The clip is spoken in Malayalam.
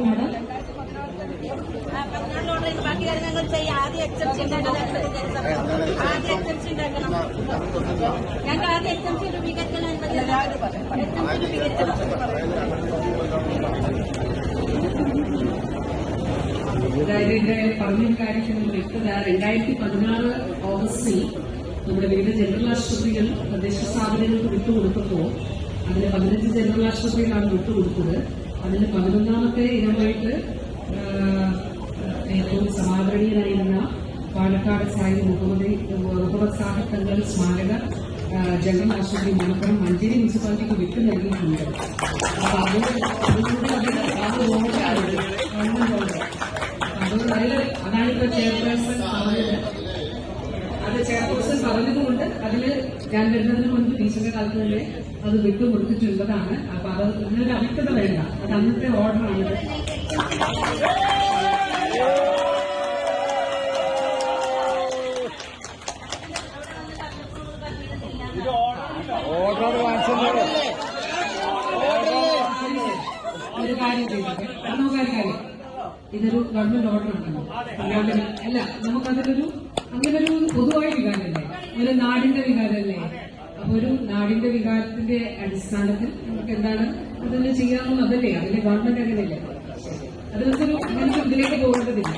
മാഡം ബാക്കി കാര്യങ്ങൾ അതായത് ഇതിന്റെ പറഞ്ഞ കാര്യത്തിൽ വ്യക്തത രണ്ടായിരത്തി പതിനാറ് ഓഗസ്റ്റിൽ നമ്മുടെ വിവിധ ജനറൽ ആശുപത്രികൾ തദ്ദേശ സ്ഥാപനങ്ങൾക്ക് വിട്ടുകൊടുത്തപ്പോൾ അതിന് പതിനഞ്ച് ജനറൽ ആശുപത്രികളാണ് വിട്ടുകൊടുത്തത്. അതിന് പതിനൊന്നാമത്തെ ഇനമായിട്ട് ഏറ്റവും സമാദരണീയനായിരുന്ന പാലക്കാട് സായി മുഹമ്മദ് മുഹമ്മദ് സാഹിബ് തങ്ങൾ സ്മാരക ജനറൽ ആശുപത്രി മലപ്പുറം മഞ്ചേരി മുനിസിപ്പാലിറ്റിക്ക് വിട്ടു നൽകിയിട്ടുണ്ട്. അപ്പൊ അത് അതുകൊണ്ട് അത് നല്ല ചെയർപേഴ്സൺ പറഞ്ഞത്. അത് ചെയർപേഴ്സൺ പറഞ്ഞതുകൊണ്ട് അതിൽ ഞാൻ വരുന്നതിന് മുൻപ് ടീച്ചറിന്റെ കാലത്ത് തന്നെ അത് വിട്ടുകൊടുത്തിട്ടുള്ളതാണ്. അപ്പൊ അത് ഇതിനൊരു അവ്യക്തത വേണ്ട. അത് അന്നത്തെ ഓർഡറാണ് ഒരു കാര്യം ചെയ്തത് നമുക്കൊരു കാര്യം. ഇതൊരു ഗവൺമെന്റ് ഓർഡർ ഉണ്ടല്ലോ അല്ല നമുക്കതിലൊരു അങ്ങനെ ഒരു പൊതുവായ വികാരമല്ലേ ഒരു നാടിന്റെ വികാരമല്ലേ അപ്പൊ ഒരു നാടിന്റെ വികാരത്തിന്റെ അടിസ്ഥാനത്തിൽ നമുക്ക് എന്താണ് അതിന് ചെയ്യാമെന്ന് അതല്ലേ? അതിന്റെ ഗവൺമെന്റ് അങ്ങനെയല്ലേ? അതിനൊരു അങ്ങനെ ഇതിലേക്ക് പോകേണ്ടതില്ല.